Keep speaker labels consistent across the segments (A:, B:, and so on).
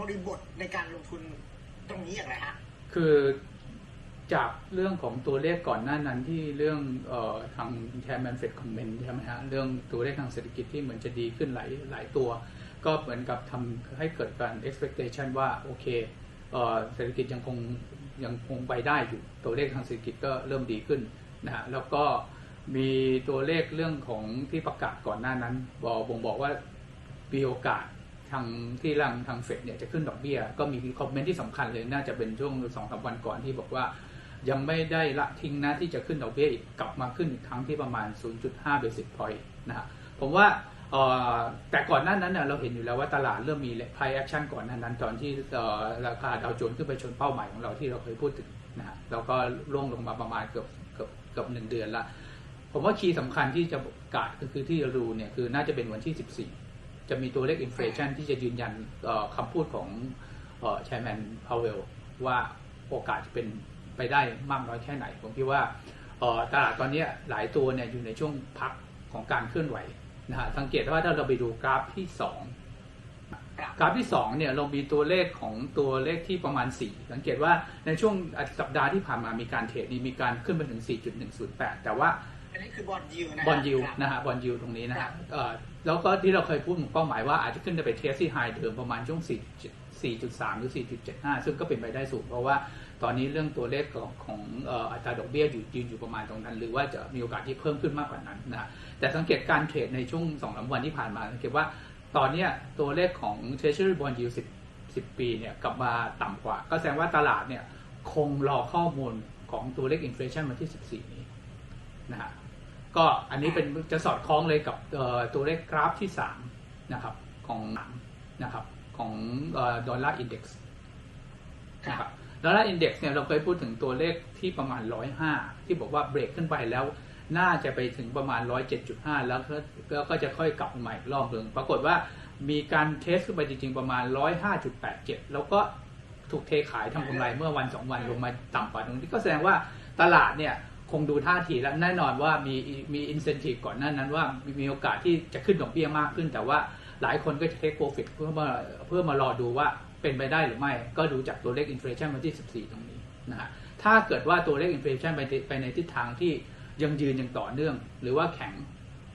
A: บริบทในการลงทุนตรงนี้อย่างไรฮะ
B: คือจากเรื่องของตัวเลขก่อนหน้านั้นที่เรื่องออทางแชร์แมนเฟดคอมเมนต์ใช่ไหมฮะเรื่องตัวเลขทางเศรษฐกิจที่เหมือนจะดีขึ้นหลายหลายตัว ก็เหมือนกับทำให้เกิดการ expectation ว่าโอเคเอ่อเศรษฐกิจยังคงยังคงไปได้อยู่ตัวเลขทางเศรษฐกิจก็เริ่มดีขึ้นนะฮะแล้วก็มีตัวเลขเรื่องของที่ประกาศก่อนหน้านั้นบอกบ่งบอกว่ามีโอกาส ทางที่รังทางเฟดเนี่ยจะขึ้นดอกเบี้ย ก็มีคอมเมนต์ที่สำคัญเลยน่าจะเป็นช่วงสองสามวันก่อนที่บอกว่า ยังไม่ได้ละทิ้งนะที่จะขึ้นดอกเบี้ยอีกกลับมาขึ้นอีกครั้งที่ประมาณ 0.5 basic point นะฮะผมว่าแต่ก่อนหน้านั้นเราเห็นอยู่แล้วว่าตลาดเริ่มมี price action ก่อนหน้านั้น ตอนที่ราคาดาวโจนส์ขึ้นไปชนเป้าหมายของเราที่เราเคยพูดถึงนะฮะแล้วก็ร่วงลงมาประมาณเกือบเกือบเกือบหนึ่งเดือนละผมว่าคีย์สำคัญที่จะกาศก็คือที่เราดูเนี่ยคือน่าจะเป็นวันที่ 14 จะมีตัวเลขอินฟลชันที่จะยืนยันคำพูดของแชร์แมนพาวเวลว่าโอกาสจะเป็นไปได้มากน้อยแค่ไหน ผมคิดว่าตลาดตอนนี้หลายตัวเนี่ยอยู่ในช่วงพักของการเคลื่อนไหวนะฮะสังเกตว่าถ้าเราไปดูกราฟที่ 2 กราฟที่2เนี่ยเรามีตัวเลขของตัวเลขที่ประมาณ 4 สังเกตว่าในช่วงสัปดาห์ที่ผ่านมามีการเทรดนี่มีการขึ้นไปถึง 4.108 แต่ว่า
A: อันนี้คือบอลยิวนะฮะ
B: บอลยิว
A: ครับ
B: นะฮะบอลยิวตรงนี้นะ
A: ครั
B: ฮะ
A: บ
B: เอ่อแล้วก็ที่เราเคยพูดถึงเป้าหมายว่าอาจจะขึ้นไปเทสที่ไฮเดิมประมาณช่วง4 4.3 หรือ 4.75 ซึ่งก็เป็นไปได้สูง เพราะว่าตอนนี้เรื่องตัวเลขของของเอ่ออัตราดอกเบี้ยอยู่ยืนอยู่ประมาณตรงนั้น หรือว่าจะมีโอกาสที่เพิ่มขึ้นมากกว่านั้นนะฮะแต่สังเกตการเทรดในช่วง2อสวันที่ผ่านมาสังเกตว่าตอนเนี้ยตัวเลขของ Treasury Bond Yield 10 10 ปีเนี่ยกลับมาต่ำกว่า ก็แสดงว่าตลาดเนี่ยคงรอข้อมูลของตัวเลขอินฟล t ชันวันที่ 14 นี้นะฮะ ก็อันนี้เป็นจะสอดคล้องเลยกับตัวเลขกราฟที่ 3 นะครับของนะครับของดอลลาร์อินเด็กซ์นะครับดอลลาร์อินเด็กซ์เนี่ยเราเคยพูดถึงตัวเลขที่ประมาณ 105 ที่บอกว่าเบรกขึ้นไปแล้ว น่าจะไปถึงประมาณ 107.5 แล้วก็แล้วก็จะค่อยกลับมาใหม่อีกรอบหนึ่งปรากฏว่ามีการเทสขึ้นไปจริงๆประมาณ 105.87 แล้วก็ถูกเทขายทำกำไรเมื่อวัน 2 วันลงมาต่ำกว่าตรงนี้ก็แสดงว่าตลาดเนี่ย คงดูท่าทีแล้วแน่นอนว่ามีมีอินเซนティブก่อนหน้านั้นว่ามีมีโอกาสที่จะขึ้นดอกเบี้ยมากขึ้น แต่ว่าหลายคนก็จะเทคโปรฟิตเพื่อมาเพื่อมารอดูว่าเป็นไปได้หรือไม่ ก็ดูจากตัวเลขอินฟล t ชันวันที่ 14 ตรงนี้นะฮะถ้าเกิดว่าตัวเลขอินฟล t ชันไปไปในทิศทางที่ยังยืนยังต่อเนื่อง หรือว่าแข็ง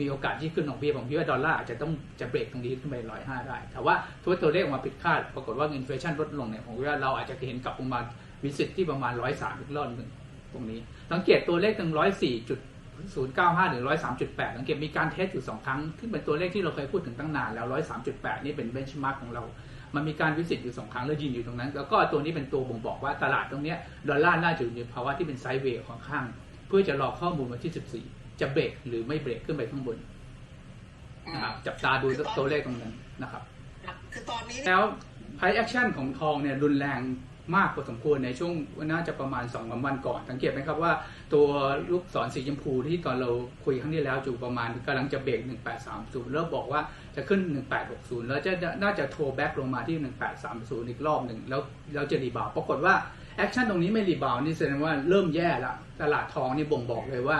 B: มีโอกาสที่ขึ้นดอกเบี้ยผมคิดว่าดอลลาร์อาจจะต้องจะเบรกตรงนี้ขึ้นไปร้อยห้าได้ แต่ว่าถ้าตัวเลขออกมาผิดคาด ปรากฏว่าเงินเฟ้อชันลดลงเนี่ยผมคิดว่าเราอาจจะเห็นกลับลงมาวิสิตที่ประมาณร้อยสามอีกรอบหนึ่ง ตรงนี้ สังเกตตัวเลขถึงร้อยสี่จุดศูนย์เก้าห้าหรือร้อยสามจุดแปดสังเกตมีการเทสอยู่สองครั้งที่เป็นตัวเลขที่เราเคยพูดถึงตั้งนานแล้วร้อยสามจุดแปดนี่เป็นเบนช์มาร์กของเรา มันมีการวิสิตอยู่สองครั้งแล้วยืนอยู่ตรงนั้น แล้วก็ตัวนี้เป็นตัวบ่งบอกว่าตลาดตรงเนี้ยดอลลาร์น่าจะอยู่ในภาวะที่เป็นไซด์เวย์ของข้าง เพื่อจะรอข้อมูลวันที่สิบสี่จะเบรกหรือไม่เบรกขึ้นไปข้างบนนะครับจับตาดูตัวเลขตรงนั้นนะครับ
A: ครับคือตอนนี้
B: แล้ว price action ของทองเนี่ยรุนแรง มากพอสมควรในช่วงน่าจะประมาณ2องวันก่อนสังเกตไหมครับว่า ตัวลูกศรสีชมพูที่ตอนเราคุยครั้งที่แล้วอยู่ประมาณกำลังจะเบรก 1830 แล้วบอกว่าจะขึ้น 1860 แล้วจะน่าจะโทรแบ็กลงมาที่ 1830 อีกรอบหนึ่งแล้วแล้วจะรีบาวปรากฏว่าแอคชั่นตรงนี้ไม่รีบาวนี่แสดงว่าเริ่มแย่ละตลาดทองนี่บ่งบอกเลยว่า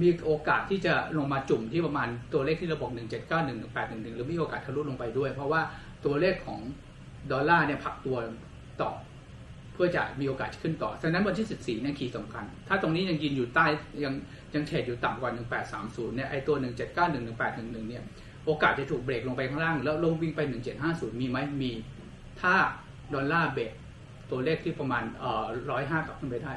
B: มีโอกาสที่จะลงมาจุ่มที่ประมาณตัวเลขที่เราบอก 1791 1811 หรือมีโอกาสทะลุลงไปด้วย เพราะว่าตัวเลขของ ดอลลาร์เนี่ยผลักตัวต่อ เพื่อจะมีโอกาสขึ้นต่อ ฉะนั้นวันที่ 14เนี่ยคีย์สำคัญ ถ้าตรงนี้ยังยืนอยู่ใต้ยังยังเทรดอยู่ต่ำกว่า 1830 เนี่ยไอตัว 1791 1811 เนี่ยโอกาสจะถูกเบรกลงไปข้างล่าง แล้วลงวิ่งไป 1750 มีไหมมี ถ้าดอลลาร์เบรกตัวเลขที่ประมาณเอ่อ105กลับขึ้นไปได้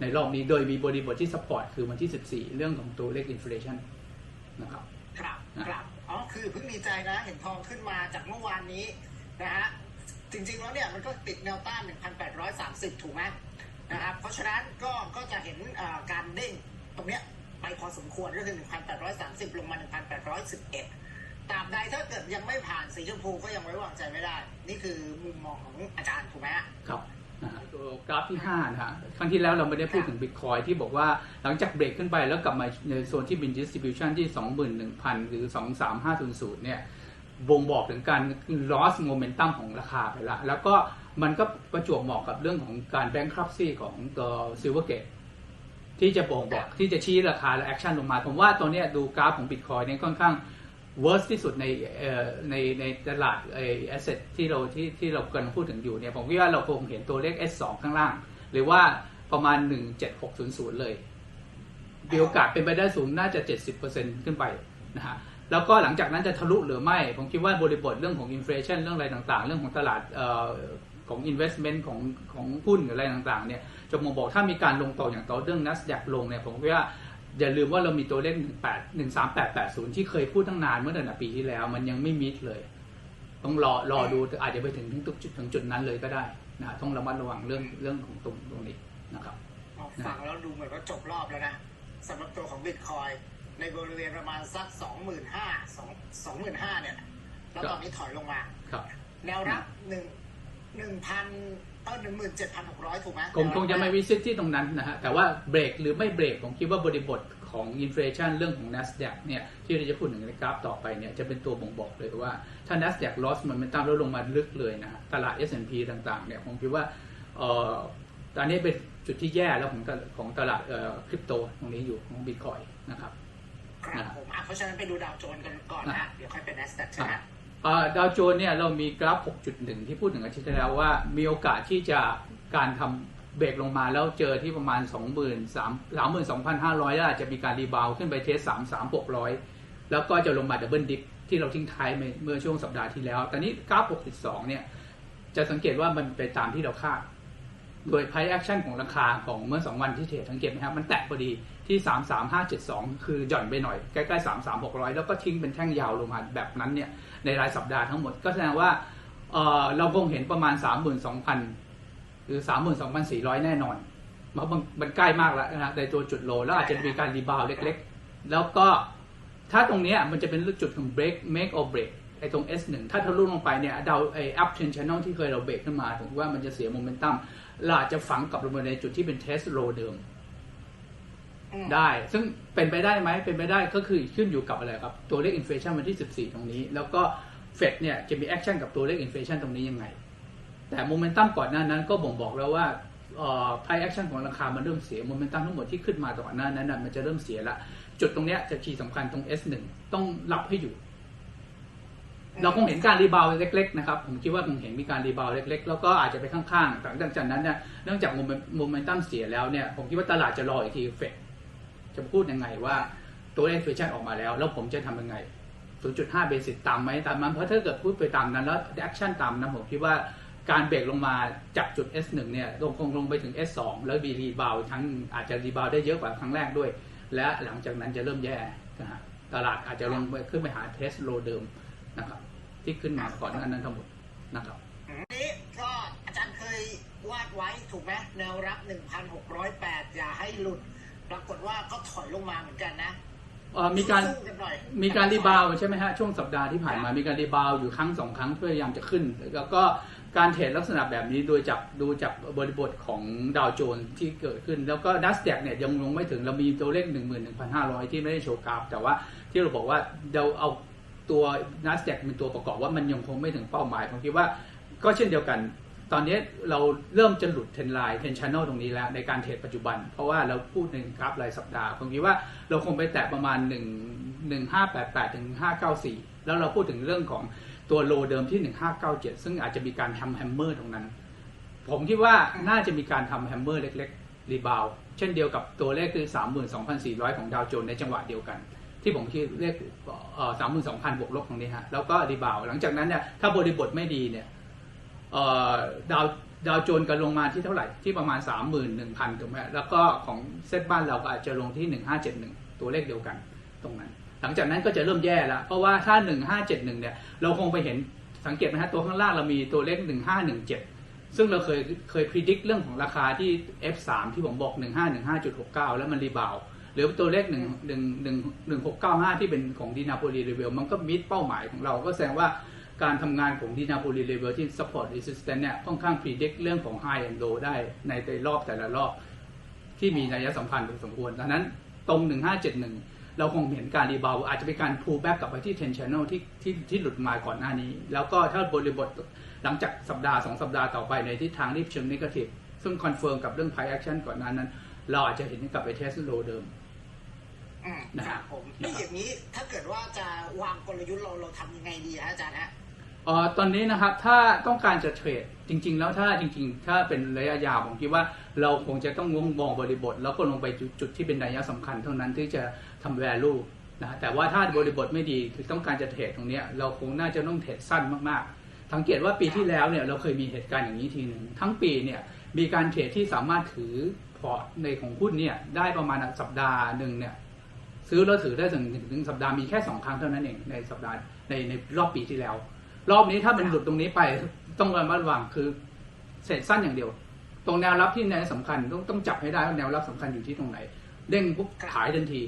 B: ในรอบนี้โดยมีบริบทที่สปอร์ตคือวันที่ 14 เรื่องของตัวเลขอินฟล t ชันนะครับ
A: ครับ
B: นะ
A: ครับอ๋อคือเพิ่งดีใจนะ เห็นทองขึ้นมาจากเมื่อวานนี้นะฮะ จริง ๆ แล้วเนี่ยมันก็ติดแนวต้าน 1,830 ถูกไหมนะครับ เพราะฉะนั้นก็ก็จะเห็นการเด้งตรงเนี้ยไปพอสมควรก็คือ 1,830 ลงมา 1,811ตราบใดถ้าเกิดยังไม่ผ่านสีชมพูก็ยังไว้วางใจไม่ได้ นี่คือมุมมองของอาจารย์ถูกไหม
B: ครับตัวกราฟที่5นะฮะครั้งที่แล้วเราไม่ได้พูดถึงบิตคอยที่บอกว่าหลังจากเบรกขึ้นไปแล้วกลับมาในโซนที่เป็น distribution ที่ 21,000 หรือ 23500 เนี่ย บ่งบอกถึงการ loss momentum ของราคาไปละ แล้วก็มันก็ประจวบเหมาะกับเรื่องของการ bankruptcy ของตัว Silvergate ที่จะบ่งบอกที่จะชี้ราคาและแอคชั่นลงมา ผมว่าตัวเนี้ยดูกราฟของบิตคอยเนี่ยค่อนข้าง worst ที่สุดในในในตลาดไอ้ asset ที่เราที่ที่เรากำลังพูดถึงอยู่เนี่ยผมคิดว่าเราคงเห็นตัวเลข S2 ข้างล่าง หรือว่าประมาณ 17600 เลยมีโอกาสเป็นไปได้สูงน่าจะ 70%ขึ้นไปนะฮะ แล้วก็หลังจากนั้นจะทะลุหรือไม่ ผมคิดว่าบริบทเรื่องของอินฟลชันเรื่องอะไรต่างๆ เรื่องของตลาดเอ่อของ investment ของของหุ้นหรืออะไรต่างๆเนี่ยจะมองบอกถ้ามีการลงต่ออย่างต่อเรื่อง NASDAQ ลงเนี่ยผมคิดว่าอย่าลืมว่าเรามีตัวเลข 18 13880 ที่เคยพูดตั้งนานเมื่อเดือนปีที่แล้ว มันยังไม่มิดเลย ต้องรอรอดูอาจจะไปถึงถึงจุดถึงจุดนั้นเลยก็ได้นะฮะต้องระมัดระวังเรื่องเรื่องของตรงตรงนี้นะครับ
A: ฟังแล้วดูเหมือนว่าจบรอบแล้วนะสำหรับตัวของบิตคอย ในบริเวณประมาณสักสองหมื่นห้าสองสองหมื่นห้าเนี่ย แล้วตอนนี้ถอยลงมา
B: ครับ
A: แนวรับหนึ่งหนึ่งพันเออหนึ่งหมื่นเจ็ดพันหกร้อยถูกไหม
B: คงคงจะไม่วิสิตที่ตรงนั้นนะฮะ แต่ว่าเบรกหรือไม่เบรกผมคิดว่าบริบทของอินฟลชันเรื่องของ NASDAQ เนี่ยที่เราจะพูดถึงในกราฟต่อไปเนี่ยจะเป็นตัวบ่งบอกเลยว่า ถ้า NASDAQ loss มันเป็นตามแล้วลงมาลึกเลยนะฮะตลาด S&P ต่างๆเนี่ยผมคิดว่าเอ่อตอนนี้เป็นจุดที่แย่แล้วของตลาดของตลาดเอ่อคริปโตตรงนี้อยู่ของบิตคอยนะครับ
A: ครับผมอะเพราะฉะนั้นไปดูดาวโจนส์กันก่อนนะเดี๋ยวค่อยเป็น NASDAQ ใช่ไหม
B: เอ่อดาวโจนส์เนี่ยเรามีกราฟ 6.1 ที่พูดถึงอาทิตย์ที่แล้วว่า มีโอกาสที่จะการทำเบรกลงมาแล้วเจอที่ประมาณ 23,000 32,500 แล้วอาจจะมีการรีบาวด์ขึ้นไปเทส 33,600 แล้วก็จะลงมาดับเบิลดิฟที่เราทิ้งท้ายเมื่อช่วงสัปดาห์ที่แล้ว ตอนนี้กราฟ 6.2 เนี่ยจะสังเกตว่ามันไปตามที่เราคาด โดย price action ของราคาของเมื่อ 2 วันที่เทรดสังเกตไหมครับมันแตะพอดีที่ 33572 คือหย่อนไปหน่อย ใกล้ๆ 33600 แล้วก็ทิ้งเป็นแท่งยาวลงมาแบบนั้นเนี่ยในรายสัปดาห์ทั้งหมดก็แสดงว่าเเราคงเห็นประมาณ 32,000 หรือ 32,400 แน่นอนเพราะมันมันใกล้มากแล้วนะในตัวจุดโล แล้วอาจจะมีการรีบาวด์เล็กๆ แล้วก็ถ้าตรงนี้มันจะเป็นจุดของ break make or break ไอ้ตรง S1 ถ้าทะลุลงไปเนี่ยเดาไอ้ up trend channel ที่เคยเราเบรกขึ้นมาผมว่ามันจะเสียโมเมนตัมเราอาจจะฝังกลับลงมาในจุดที่เป็น test low เดิม
A: อืม
B: ได้ ซึ่งเป็นไปได้ไหม เป็นไปได้ก็คือขึ้นอยู่กับอะไรครับ ตัวเลขอินฟลชันวันที่ 14 ตรงนี้ แล้วก็เฟดเนี่ยจะมีแอคชั่นกับตัวเลขอินฟลชันตรงนี้ยังไง แต่โมเมนตัมก่อนหน้านั้นก็บ่งบอกแล้วว่าเอ่อไพแอคชั่นของราคามันเริ่มเสียโมเมนตัมทั้งหมดที่ขึ้นมาก่อนหน้านั้นน่ะมันจะเริ่มเสียละ จุดตรงเนี้ยจะคีย์สำคัญตรง S1 ต้องรับให้อยู่ เราคงเห็นการรีบาวเล็กๆนะครับผมคิดว่าคงเห็นมีการรีบาวเล็ก ๆ แล้วก็อาจจะไปข้างๆหลังจากนั้นเนี่ยเนื่องจากโมเมนตัมเสียแล้วเนี่ยผมคิดว่าตลาดจะรออีกทีเฟดจะพูดยังไงว่าตัวเลขอินฟชันออกมาแล้ว แล้วผมจะทำยังไง 0.5 เบสิสตามไหมตามนั้นเพราะถ้าเกิดพูดไปตามนั้น แล้วแอคชั่นตามนั้นผมคิดว่าการเบรกลงมาจากจุด S1 เนี่ยลงคงลงไปถึง S2 แล้วมีรีบาวทั้งอาจจะรีบาวได้เยอะกว่าครั้งแรกด้วย และหลังจากนั้นจะเริ่มแย่ตลาดอาจจะลงไปขึ้นไปหาเทสโลเดิม นะครับ ที่ขึ้นมาก่อนหน้านั้นทั้งหมดนะครับ
A: อืมนี้ก็อาจารย์เคยวาดไว้ถูกไหมแนวรับ 1,608 อย่าให้หลุด ปรากฏว่าก็ถอยลงมาเหมือนกันนะ
B: เอ่อมีการ
A: สู้ๆกันหน่อย
B: มีการรีบาวด์ใช่ไหมฮะช่วงสัปดาห์ที่ผ่านมามีการรีบาวด์อยู่ครั้งสองครั้งเพื่อพยายามจะขึ้น แล้วก็การเทรดลักษณะแบบนี้โดยจากดูจากบริบทของดาวโจนส์ที่เกิดขึ้น แล้วก็ดัสแดกเนี่ยยังลงไม่ถึงเรามีตัวเลข 11,500 ที่ไม่ได้โชว์กราฟ แต่ว่าที่เราบอกว่าเราเอา ตัวนัสแดกเป็นตัวประกอบว่ามันยังคงไม่ถึงเป้าหมาย ผมคิดว่าก็เช่นเดียวกัน ตอนนี้เราเริ่มจะหลุดเทนไลน์เทนชันแนลตรงนี้แล้วในการเทรดปัจจุบัน เพราะว่าเราพูดในกราฟรายสัปดาห์ ผมคิดว่าเราคงไปแตะประมาณ 1 1588ถึง594 แล้วเราพูดถึงเรื่องของตัวโลเดิมที่ 1597 ซึ่งอาจจะมีการทำแฮมเมอร์ตรงนั้น ผมคิดว่าน่าจะมีการทำแฮมเมอร์เล็กๆรีบาวเช่นเดียวกับตัวเลขคือ 32,400 ของดาวโจนส์ในจังหวะเดียวกัน ที่ผมคิดเลขสามหมื่นสองพันบวกลบตรงนี้ฮะแล้วก็รีบาวหลังจากนั้นเนี่ยถ้าบริบทไม่ดีเนี่ยดาวดาวโจนส์กันลงมาที่เท่าไหร่ที่ประมาณ 31,000ถูกไหมแล้วก็ของเซตบ้านเราก็อาจจะลงที่ 1571 ตัวเลขเดียวกันตรงนั้น หลังจากนั้นก็จะเริ่มแย่แล้ว เพราะว่าถ้า 1571 เนี่ย เราคงไปเห็นสังเกตไหมฮะตัวข้างล่างเรามีตัวเลข 1517 ซึ่งเราเคยเคยพิจิตรเรื่องของราคาที่ F3 ที่ผมบอก 1515.69 แล้วมันรีบาว หรือตัวเลข1 1 1 1695ที่เป็นของดีนาโปลีเรเวลมันก็มิดเป้าหมายของเราก็แสดงว่าการทำงานของดีนาโปลีเลเวลที่ support resistance เนี่ยค่อนข้าง predict เรื่องของ high and low ได้ในแต่รอบแต่ละรอบ ที่มีนัยสำคัญพอสมควรดังนั้นตรง 1571 เราคงเห็นการรีบาวอาจจะเป็นการ pull back กลับไปที่ 10 channel ที่ที่ที่หลุดมาก่อนหน้านี้ แล้วก็ถ้าบริบทหลังจากสัปดาห์ 2 สัปดาห์ต่อไปในทิศทางที่เชิง negative ซึ่ง confirm กับเรื่อง price action ก่อนหน้านั้น เราอาจจะเห็นกลับไป test low เดิม
A: อืม
B: นะ
A: ค
B: ครั
A: รับบผมนี่อย่างนี้ถ้าเกิดว่าจะวางกลยุทธ์เราเราทำยังไงดีฮะอาจารย์ฮะ
B: เอ่อตอนนี้นะครับถ้าต้องการจะเทรดจริง ๆ แล้วถ้าจริง ๆ ถ้าเป็นระยะยาวผมคิดว่าเราคงจะต้องมองมองบริบท แล้วก็ลงไปจุดจุดที่เป็นนัยสำคัญเท่านั้นที่จะทำ value นะฮะแต่ว่าถ้าบริบทไม่ดีคือต้องการจะเทรดตรงเนี้ยเราคงน่าจะต้องเทรดสั้นมากๆสังเกตว่าปีที่แล้วเนี่ยเราเคยมีเหตุการณ์อย่างนี้ทีหนึ่งทั้งปีเนี่ยมีการเทรดที่สามารถถือพอร์ตในของหุ้นเนี่ยได้ประมาณสัปดาห์หนึ่งเนี่ย ซื้อแล้วถือได้ถึงถึงสัปดาห์มีแค่สองครั้งเท่านั้นเองในสัปดาห์ในในรอบปีที่แล้ว รอบนี้ถ้ามันหลุดตรงนี้ไปต้องระมัดระวังคือเสร็จสั้นอย่างเดียว ตรงแนวรับที่แนวสำคัญต้องต้องจับให้ได้ว่าแนวรับสำคัญอยู่ที่ตรงไหน เด้งปุ๊บขายทันที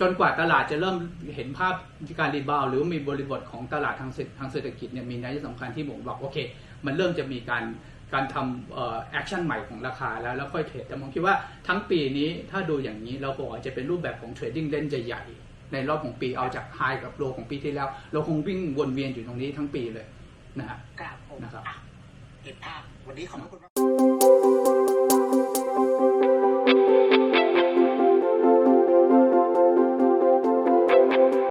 B: จนกว่าตลาดจะเริ่มเห็นภาพการรีบาวหรือมีบริบทของตลาดทางเศรษฐกิจเนี่ยมีนัยสำคัญที่ผมบอกโอเค มันเริ่มจะมีการ การทำแอคชั่นใหม่ของราคาแล้วแล้วค่อยเทรดแต่ผมคิดว่าทั้งปีนี้ถ้าดูอย่างนี้เราคงอาจจะเป็นรูปแบบของเทรดดิ้งเล่นใหญ่ๆในรอบของปีเอาจากไฮกับโลของปีที่แล้ว เราคงวิ่งวนเวียนอยู่ตรงนี้ทั้งปีเลยนะฮะ
A: ครับผม
B: นะครับ
A: อะเห็นภาพวันนี้ขอบพระคุณมาก